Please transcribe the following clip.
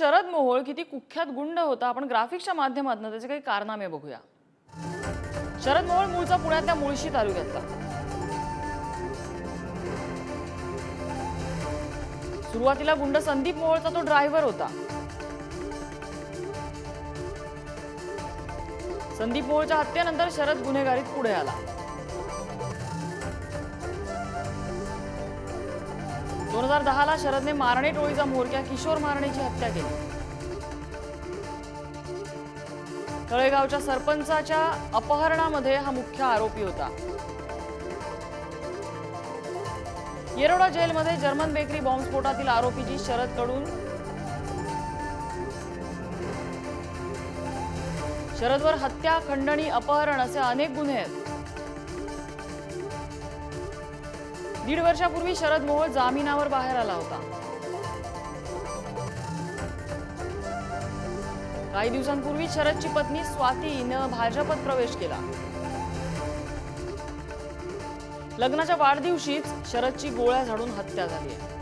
शरद मोहोळ किती कुख्यात गुंड होता आपण ग्राफिक्सच्या माध्यमातून त्याचे काही कारनामे बघूया. शरद मोहोळ मूळचा पुण्यातल्या मुळशी तालुक्यातला. सुरुवातीला गुंड संदीप मोहोळचा तो ड्रायव्हर होता. संदीप मोहोळच्या हत्येनंतर शरद गुन्हेगारीत पुढे आला. दोन हजार दहाला शरदने मारणे टोळीचा म्होरक्या किशोर मारणेची हत्या केली. तळेगावच्या सरपंचाच्या अपहरणामध्ये हा मुख्य आरोपी होता. येरोडा जेलमध्ये जर्मन बेकरी बॉम्बस्फोटातील आरोपीची शरदकडून शरदवर हत्या खंडणी अपहरण असे अनेक गुन्हे आहेत. दीड वर्षापूर्वी शरद मोहोळ जामिनावर बाहेर आला होता. काही दिवसांपूर्वी शरदची पत्नी स्वाती हिनं भाजपत प्रवेश केला. लग्नाच्या वाढदिवशीच शरदची गोळ्या झाडून हत्या झाली आहे.